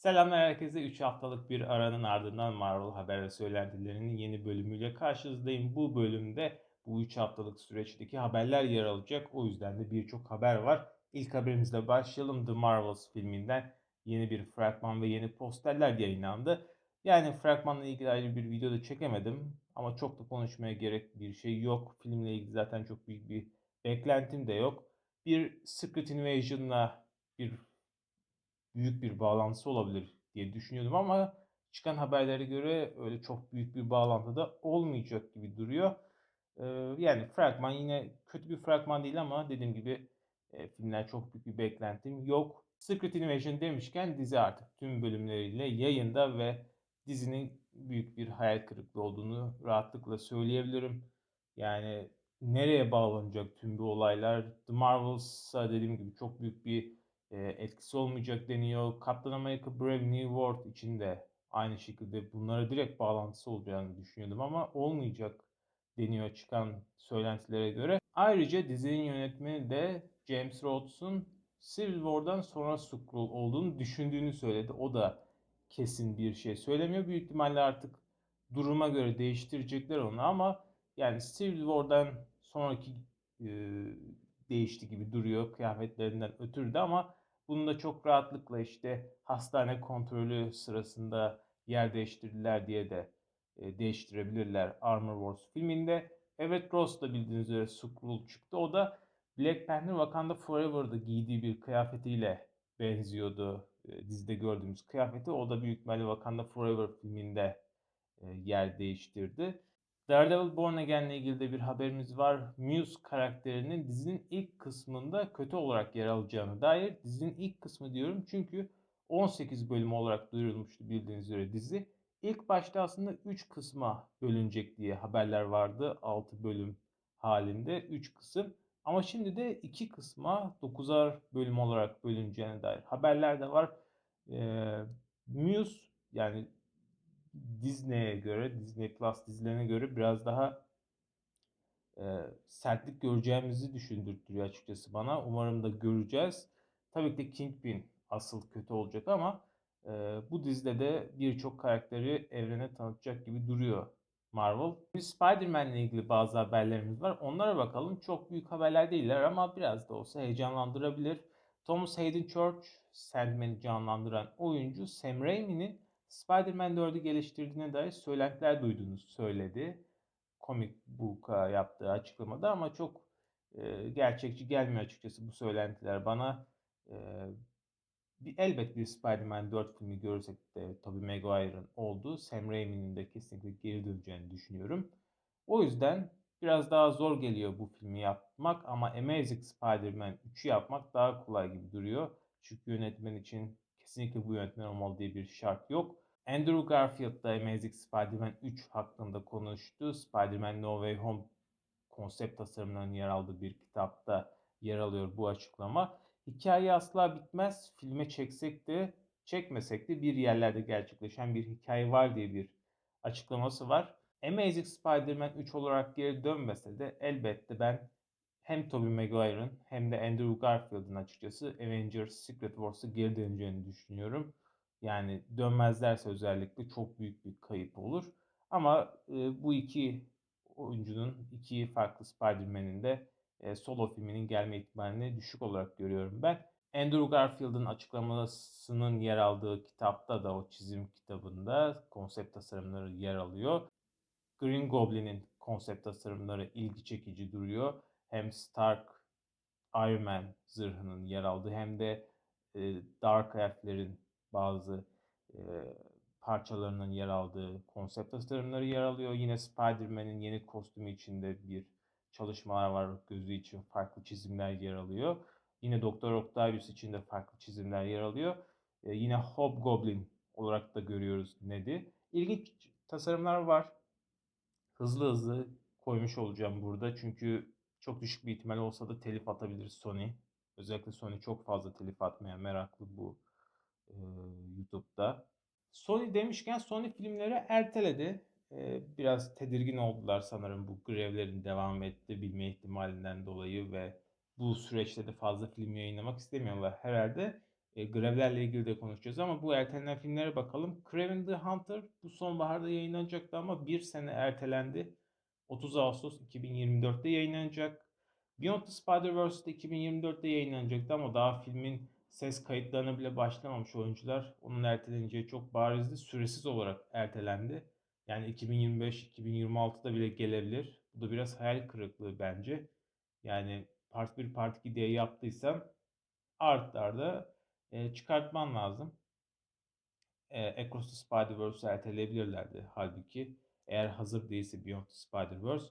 Selamlar herkese. 3 haftalık bir aranın ardından Marvel haber ve söylentilerinin yeni bölümüyle karşınızdayım. Bu bölümde bu 3 haftalık süreçteki haberler yer alacak. O yüzden de birçok haber var. İlk haberimizle başlayalım. The Marvels filminden yeni bir fragman ve yeni posterler yayınlandı. Yani fragmanla ilgili ayrı bir video da çekemedim. Ama çok da konuşmaya gerek bir şey yok. Filmle ilgili zaten çok büyük bir beklentim de yok. Bir Secret Invasion'la bir büyük bir bağlantısı olabilir diye düşünüyordum ama çıkan haberlere göre öyle çok büyük bir bağlantı da olmayacak gibi duruyor. Yani fragman yine kötü bir fragman değil ama dediğim gibi filmler çok büyük bir beklentim yok. Secret Invasion demişken dizi artık tüm bölümleriyle yayında ve dizinin büyük bir hayal kırıklığı olduğunu rahatlıkla söyleyebilirim. Yani nereye bağlanacak tüm bu olaylar? The Marvels'a dediğim gibi çok büyük bir etkisi olmayacak deniyor. Captain America Brave New World için de aynı şekilde bunlara direkt bağlantısı olacağını düşünüyordum ama olmayacak deniyor çıkan söylentilere göre. Ayrıca dizinin yönetmeni de James Rhodes'un Civil War'dan sonra Skrull olduğunu düşündüğünü söyledi. O da kesin bir şey söylemiyor. Büyük ihtimalle artık duruma göre değiştirecekler onu ama yani Civil War'dan sonraki e, değişti gibi duruyor kıyafetlerinden ötürü de ama bunu da çok rahatlıkla işte hastane kontrolü sırasında yer değiştirdiler diye de e, değiştirebilirler Armor Wars filminde. Evet Ross da bildiğiniz üzere Skrull çıktı. O da Black Panther Wakanda Forever'da giydiği bir kıyafetiyle benziyordu. E, dizide gördüğümüz kıyafeti. O da büyük ihtimalle Wakanda Forever filminde e, yer değiştirdi. Daredevil Born Again ile ilgili de bir haberimiz var. Muse karakterinin dizinin ilk kısmında kötü olarak yer alacağını dair. Dizinin ilk kısmı diyorum çünkü 18 bölüm olarak duyurulmuştu bildiğiniz üzere dizi. İlk başta aslında 3 kısma bölünecek diye haberler vardı. 6 bölüm halinde 3 kısım. Ama şimdi de 2 kısma 9'ar bölüm olarak bölüneceğine dair haberler de var. Ee, Muse yani Disney'e göre, Disney Plus dizilerine göre biraz daha e, sertlik göreceğimizi düşündürtüyor açıkçası bana. Umarım da göreceğiz. Tabii ki Kingpin asıl kötü olacak ama e, bu dizide de birçok karakteri evrene tanıtacak gibi duruyor Marvel. Bir Spider-Man ile ilgili bazı haberlerimiz var. Onlara bakalım. Çok büyük haberler değiller ama biraz da olsa heyecanlandırabilir. Thomas Hayden Church, Sandman'i canlandıran oyuncu Sam Raimi'nin Spider-Man 4'ü geliştirdiğine dair söylentiler duyduğunu söyledi. Comic Book'a yaptığı açıklamada ama çok e, gerçekçi gelmiyor açıkçası bu söylentiler bana. E, bir, elbet bir Spider-Man 4 filmi görürsek de Tobey Maguire'ın olduğu Sam Raimi'nin de kesinlikle geri döneceğini düşünüyorum. O yüzden biraz daha zor geliyor bu filmi yapmak ama Amazing Spider-Man 3'ü yapmak daha kolay gibi duruyor. Çünkü yönetmen için kesinlikle bu yönetmen olmalı diye bir şart yok. Andrew Garfield da Amazing Spider-Man 3 hakkında konuştu. Spider-Man No Way Home konsept tasarımlarının yer aldığı bir kitapta yer alıyor bu açıklama. Hikaye asla bitmez. Filme çeksek de çekmesek de bir yerlerde gerçekleşen bir hikaye var diye bir açıklaması var. Amazing Spider-Man 3 olarak geri dönmese de elbette ben hem Tobey Maguire'ın hem de Andrew Garfield'ın açıkçası Avengers Secret Wars'a geri döneceğini düşünüyorum. Yani dönmezlerse özellikle çok büyük bir kayıp olur. Ama e, bu iki oyuncunun iki farklı Spider-Man'in de e, solo filminin gelme ihtimalini düşük olarak görüyorum ben. Andrew Garfield'ın açıklamasının yer aldığı kitapta da o çizim kitabında konsept tasarımları yer alıyor. Green Goblin'in konsept tasarımları ilgi çekici duruyor. Hem Stark Iron Man zırhının yer aldığı hem de e, Dark Elf'lerin bazı e, parçalarının yer aldığı konsept tasarımları yer alıyor. Yine Spider-Man'in yeni kostümü içinde bir çalışmalar var. Gözü için farklı çizimler yer alıyor. Yine Doktor Octavius için de farklı çizimler yer alıyor. E, yine Hobgoblin olarak da görüyoruz Ned'i. İlginç tasarımlar var. Hızlı hızlı koymuş olacağım burada. Çünkü çok düşük bir ihtimal olsa da telif atabilir Sony. Özellikle Sony çok fazla telif atmaya meraklı bu e, YouTube'da. Sony demişken Sony filmleri erteledi. E, biraz tedirgin oldular sanırım bu grevlerin devam etti bilme ihtimalinden dolayı ve bu süreçte de fazla film yayınlamak istemiyorlar herhalde. E, grevlerle ilgili de konuşacağız ama bu ertelenen filmlere bakalım. Kraven the Hunter bu sonbaharda yayınlanacaktı ama bir sene ertelendi. 30 Ağustos 2024'te yayınlanacak. Beyond the Spider-Verse de 2024'te yayınlanacaktı ama daha filmin ses kayıtlarına bile başlamamış oyuncular. Onun erteleneceği çok barizdi. Süresiz olarak ertelendi. Yani 2025-2026'da bile gelebilir. Bu da biraz hayal kırıklığı bence. Yani Part 1, Part 2 diye yaptıysan artlarda e, çıkartman lazım. E, Across the Spider-Verse'ü erteleyebilirlerdi halbuki. Eğer hazır değilse Beyond the Spider-Verse.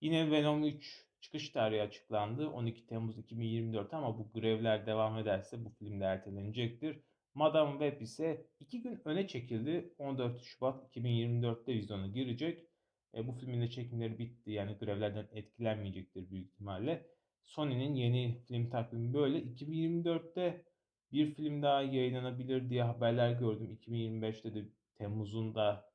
Yine Venom 3 çıkış tarihi açıklandı. 12 Temmuz 2024 ama bu grevler devam ederse bu film de ertelenecektir. Madame Web ise 2 gün öne çekildi. 14 Şubat 2024'te vizyona girecek. E, bu filmin de çekimleri bitti. Yani grevlerden etkilenmeyecektir büyük ihtimalle. Sony'nin yeni film takvimi böyle. 2024'te bir film daha yayınlanabilir diye haberler gördüm. 2025'te de Temmuz'un da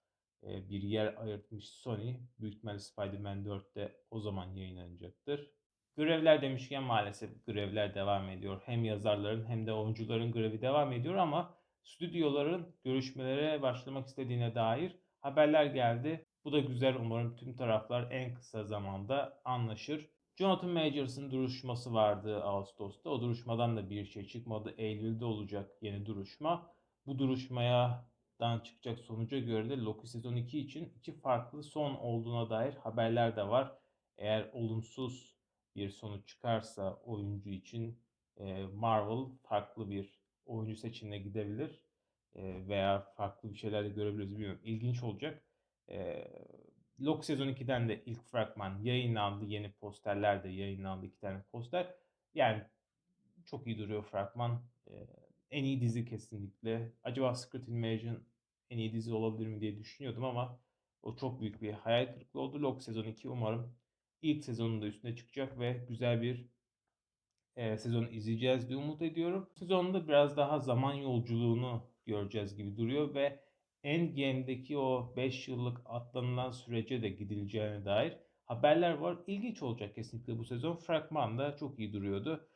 bir yer ayırtmış Sony. Büyük ihtimalle Spider-Man 4'te o zaman yayınlanacaktır. Grevler demişken maalesef grevler devam ediyor. Hem yazarların hem de oyuncuların grevi devam ediyor ama stüdyoların görüşmelere başlamak istediğine dair haberler geldi. Bu da güzel. Umarım tüm taraflar en kısa zamanda anlaşır. Jonathan Majors'ın duruşması vardı Ağustos'ta. O duruşmadan da bir şey çıkmadı. Eylül'de olacak yeni duruşma. Bu duruşmaya dan çıkacak sonuca göre de Loki sezon 2 için iki farklı son olduğuna dair haberler de var. Eğer olumsuz bir sonuç çıkarsa oyuncu için e, Marvel farklı bir oyuncu seçimine gidebilir e, veya farklı bir şeyler de görebiliriz bilmiyorum. İlginç olacak. E, Loki sezon 2'den de ilk fragman yayınlandı. Yeni posterler de yayınlandı. iki tane poster. Yani çok iyi duruyor fragman. En iyi dizi kesinlikle. Acaba Secret Invasion en iyi dizi olabilir mi diye düşünüyordum ama o çok büyük bir hayal kırıklığı oldu. Loki sezon 2 umarım ilk sezonunda üstüne çıkacak ve güzel bir e, sezon izleyeceğiz diye umut ediyorum. Sezonda biraz daha zaman yolculuğunu göreceğiz gibi duruyor ve Endgame'deki o 5 yıllık atlanılan sürece de gidileceğine dair haberler var. İlginç olacak kesinlikle bu sezon. Fragman da çok iyi duruyordu.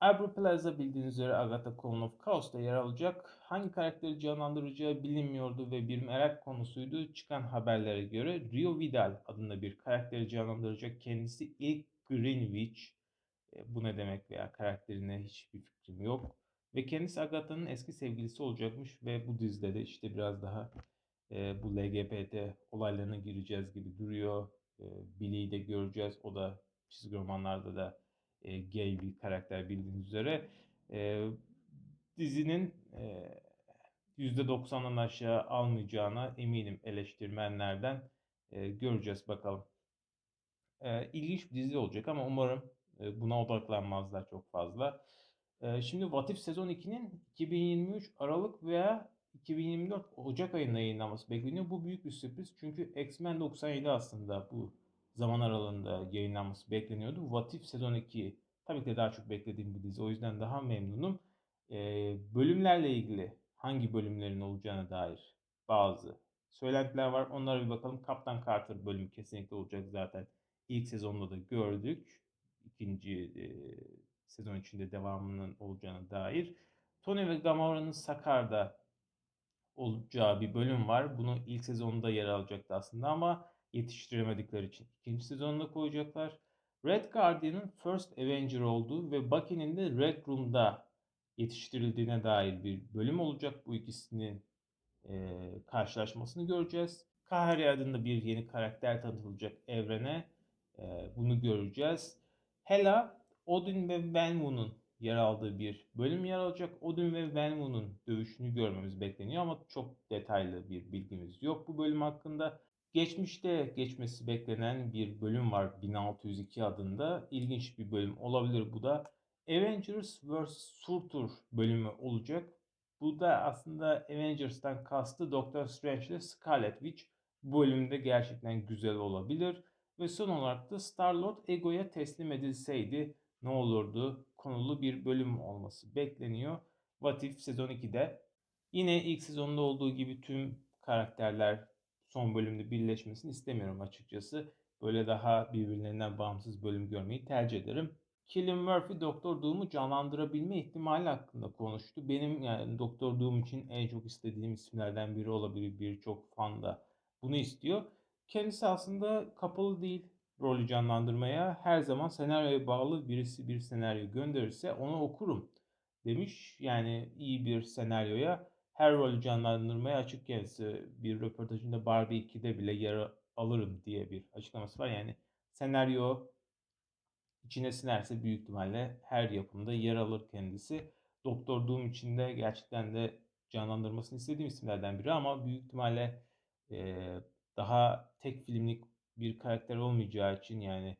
Aubrey Plaza bildiğiniz üzere Agatha Clone of Chaos'ta yer alacak. Hangi karakteri canlandıracağı bilinmiyordu ve bir merak konusuydu. Çıkan haberlere göre Rio Vidal adında bir karakteri canlandıracak. Kendisi ilk Green Witch. E, bu ne demek veya karakterine hiçbir fikrim yok. Ve kendisi Agatha'nın eski sevgilisi olacakmış ve bu dizide de işte biraz daha e, bu LGBT olaylarına gireceğiz gibi duruyor. E, Billy'yi de göreceğiz. O da çizgi romanlarda da e, gay bir karakter bildiğiniz üzere. E, dizinin e, %90'dan aşağı almayacağına eminim eleştirmenlerden. E, göreceğiz bakalım. E, ilginç bir dizi olacak ama umarım e, buna odaklanmazlar çok fazla. E, şimdi What If sezon 2'nin 2023 Aralık veya 2024 Ocak ayında yayınlanması bekleniyor. Bu büyük bir sürpriz çünkü X-Men 97 aslında bu zaman aralığında yayınlanması bekleniyordu. What If sezon 2 tabii ki de daha çok beklediğim bir dizi. O yüzden daha memnunum. Ee, bölümlerle ilgili hangi bölümlerin olacağına dair bazı söylentiler var. Onlara bir bakalım. Kaptan Carter bölümü kesinlikle olacak zaten. İlk sezonda da gördük. İkinci e, sezon içinde devamının olacağına dair. Tony ve Gamora'nın Sakar'da olacağı bir bölüm var. Bunu ilk sezonda yer alacaktı aslında ama yetiştiremedikleri için ikinci sezonunda koyacaklar. Red Guardian'ın First Avenger olduğu ve Bucky'nin de Red Room'da yetiştirildiğine dair bir bölüm olacak. Bu ikisinin e, karşılaşmasını göreceğiz. Kahari adında bir yeni karakter tanıtılacak evrene. E, bunu göreceğiz. Hela, Odin ve Venmo'nun yer aldığı bir bölüm yer alacak. Odin ve Venmo'nun dövüşünü görmemiz bekleniyor ama çok detaylı bir bilgimiz yok bu bölüm hakkında. Geçmişte geçmesi beklenen bir bölüm var 1602 adında. İlginç bir bölüm olabilir bu da. Avengers vs. Surtur bölümü olacak. Bu da aslında Avengers'tan kastı Doctor Strange ile Scarlet Witch. Bölümde gerçekten güzel olabilir. Ve son olarak da Star-Lord Ego'ya teslim edilseydi ne olurdu konulu bir bölüm olması bekleniyor. What If sezon 2'de. Yine ilk sezonda olduğu gibi tüm karakterler son bölümde birleşmesini istemiyorum açıkçası. Böyle daha birbirlerinden bağımsız bölüm görmeyi tercih ederim. Cillian Murphy Doktor Doom'u canlandırabilme ihtimali hakkında konuştu. Benim yani Doktor Doom için en çok istediğim isimlerden biri olabilir. Birçok fan da bunu istiyor. Kendisi aslında kapalı değil rolü canlandırmaya. Her zaman senaryoya bağlı birisi bir senaryo gönderirse onu okurum demiş. Yani iyi bir senaryoya her rolü canlandırmaya açık kendisi. Bir röportajında Barbie 2'de bile yer alırım diye bir açıklaması var. Yani senaryo içine sinerse büyük ihtimalle her yapımda yer alır kendisi. Doktor Doom içinde gerçekten de canlandırmasını istediğim isimlerden biri ama büyük ihtimalle e, daha tek filmlik bir karakter olmayacağı için yani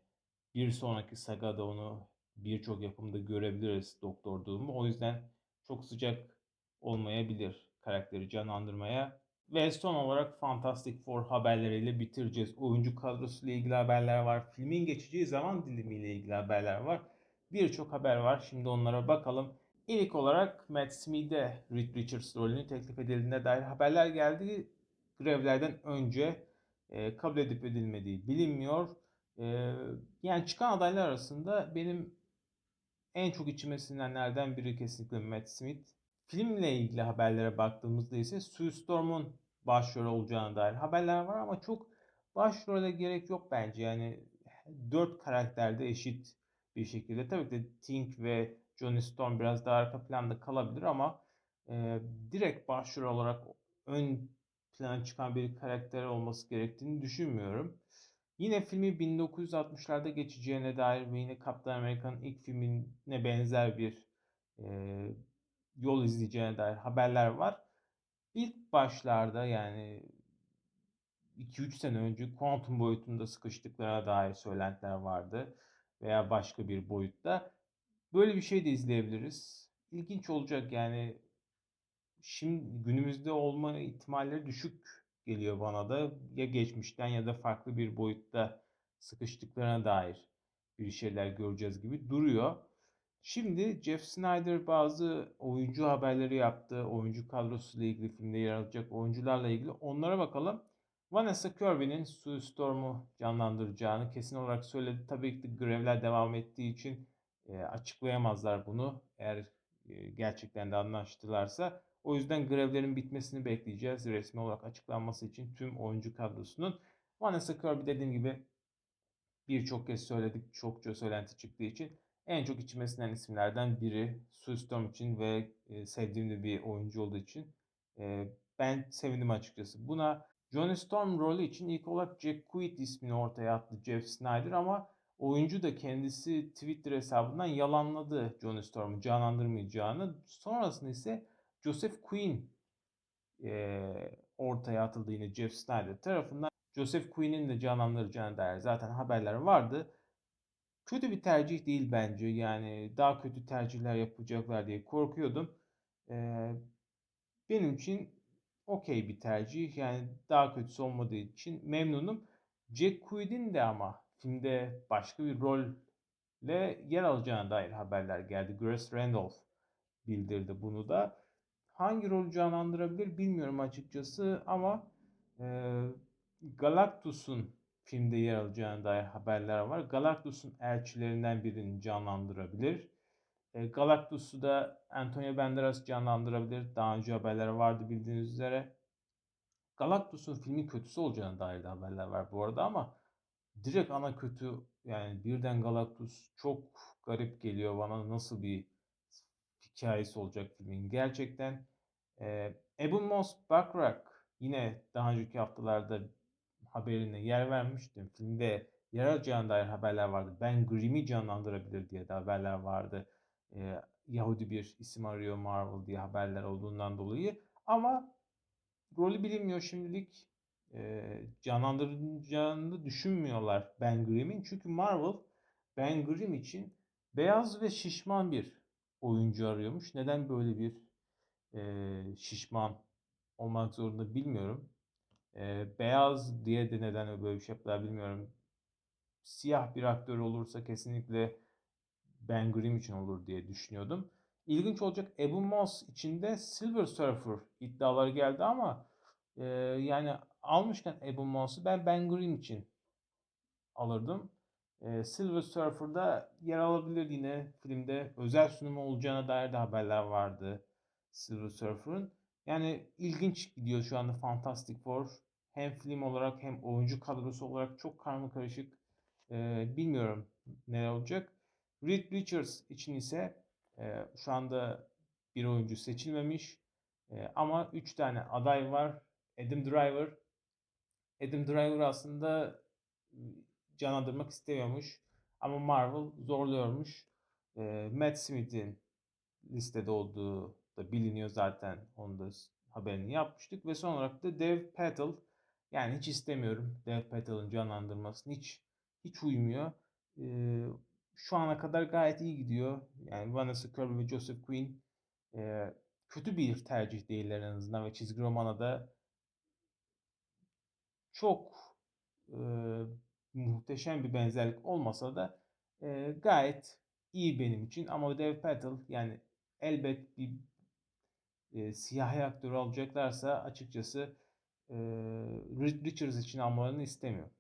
bir sonraki sagada onu birçok yapımda görebiliriz Doktor Doom'u. O yüzden çok sıcak olmayabilir karakteri canlandırmaya. Ve son olarak Fantastic Four haberleriyle bitireceğiz. Oyuncu kadrosuyla ilgili haberler var. Filmin geçeceği zaman dilimiyle ilgili haberler var. Birçok haber var. Şimdi onlara bakalım. İlk olarak Matt Smith'e Reed Richards rolünü teklif edildiğine dair haberler geldi. Grevlerden önce e, kabul edip edilmediği bilinmiyor. E, yani çıkan adaylar arasında benim en çok içime sinenlerden biri kesinlikle Matt Smith. Filmle ilgili haberlere baktığımızda ise Sue Storm'un başrol olacağına dair haberler var ama çok başrole gerek yok bence. Yani dört karakterde eşit bir şekilde. Tabii ki de Tink ve Johnny Storm biraz daha arka planda kalabilir ama e, direkt başrol olarak ön plana çıkan bir karakter olması gerektiğini düşünmüyorum. Yine filmi 1960'larda geçeceğine dair ve yine Kaptan Amerika'nın ilk filmine benzer bir e, yol izleyeceğine dair haberler var. İlk başlarda yani 2-3 sene önce kuantum boyutunda sıkıştıklarına dair söylentiler vardı veya başka bir boyutta. Böyle bir şey de izleyebiliriz. İlginç olacak yani şimdi günümüzde olma ihtimalleri düşük geliyor bana da. Ya geçmişten ya da farklı bir boyutta sıkıştıklarına dair bir şeyler göreceğiz gibi duruyor. Şimdi Jeff Snyder bazı oyuncu haberleri yaptı. Oyuncu kadrosuyla ilgili filmde yer alacak oyuncularla ilgili. Onlara bakalım. Vanessa Kirby'nin Sue Storm'u canlandıracağını kesin olarak söyledi. Tabii ki grevler devam ettiği için e, açıklayamazlar bunu. Eğer e, gerçekten de anlaştılarsa. O yüzden grevlerin bitmesini bekleyeceğiz resmi olarak açıklanması için tüm oyuncu kadrosunun. Vanessa Kirby dediğim gibi birçok kez söyledik. Çokça söylenti çıktığı için en çok içime sinen isimlerden biri. Sue Storm için ve e, sevdiğim de bir oyuncu olduğu için e, ben sevindim açıkçası. Buna Johnny Storm rolü için ilk olarak Jack Quaid ismini ortaya attı Jeff Snyder ama oyuncu da kendisi Twitter hesabından yalanladı Johnny Storm'u canlandırmayacağını. Sonrasında ise Joseph Quinn e, ortaya atıldı yine Jeff Snyder tarafından. Joseph Quinn'in de canlandıracağına dair zaten haberler vardı. Kötü bir tercih değil bence. Yani daha kötü tercihler yapacaklar diye korkuyordum. Ee, benim için okey bir tercih. Yani daha kötüsü olmadığı için memnunum. Jack Quaid'in de ama filmde başka bir rolle yer alacağına dair haberler geldi. Grace Randolph bildirdi bunu da. Hangi rolü canlandırabilir bilmiyorum açıkçası ama e, Galactus'un filmde yer alacağına dair haberler var. Galactus'un elçilerinden birini canlandırabilir. E, Galactus'u da Antonio Banderas canlandırabilir. Daha önce haberler vardı bildiğiniz üzere. Galactus'un filmin kötüsü olacağına dair de haberler var bu arada ama direkt ana kötü yani birden Galactus çok garip geliyor bana nasıl bir hikayesi olacak filmin. Gerçekten e, Ebon Moss Backrack yine daha önceki haftalarda haberine yer vermiştim. Filmde yer alacağına dair haberler vardı. Ben Grimm'i canlandırabilir diye de haberler vardı. Ee, Yahudi bir isim arıyor Marvel diye haberler olduğundan dolayı. Ama rolü bilinmiyor şimdilik. Ee, canlandıracağını düşünmüyorlar Ben Grimm'in. Çünkü Marvel Ben Grimm için beyaz ve şişman bir oyuncu arıyormuş. Neden böyle bir e, şişman olmak zorunda bilmiyorum. E, beyaz diye de neden böyle bir şey yaptılar bilmiyorum. Siyah bir aktör olursa kesinlikle Ben Grimm için olur diye düşünüyordum. İlginç olacak Ebu Moss içinde Silver Surfer iddiaları geldi ama e, yani almışken Ebu Moss'u ben Ben Grimm için alırdım. Ee, Silver Surfer'da yer alabilir yine filmde. Özel sunumu olacağına dair de haberler vardı Silver Surfer'ın. Yani ilginç gidiyor şu anda Fantastic Four. Hem film olarak hem oyuncu kadrosu olarak çok karma karışık. Ee, bilmiyorum ne olacak. Reed Richards için ise e, şu anda bir oyuncu seçilmemiş. E, ama 3 tane aday var. Adam Driver. Adam Driver aslında canlandırmak istemiyormuş. Ama Marvel zorluyormuş. E, Matt Smith'in listede olduğu da biliniyor zaten. Onu da haberini yapmıştık. Ve son olarak da Dev Patel. Yani hiç istemiyorum Dev Patel'ın canlandırmasını. Hiç hiç uymuyor. E, şu ana kadar gayet iyi gidiyor. Yani Vanessa Kirby ve Joseph Quinn e, kötü bir tercih değiller en azından ve çizgi romana da çok e, muhteşem bir benzerlik olmasa da e, gayet iyi benim için. Ama Dev Patel yani elbet bir e, siyahi aktörü alacaklarsa açıkçası e, Richards için almalarını istemiyorum.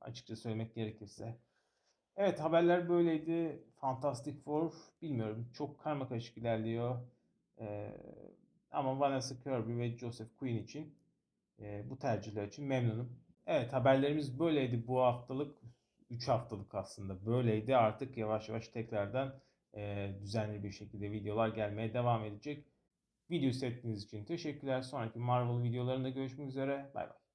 Açıkça söylemek gerekirse. Evet haberler böyleydi. Fantastic Four bilmiyorum çok karma karışık ilerliyor. Ee, ama Vanessa Kirby ve Joseph Quinn için e, bu tercihler için memnunum. Evet haberlerimiz böyleydi bu haftalık. 3 haftalık aslında böyleydi. Artık yavaş yavaş tekrardan e, düzenli bir şekilde videolar gelmeye devam edecek. Video seyrettiğiniz için teşekkürler. Sonraki Marvel videolarında görüşmek üzere. Bay bay.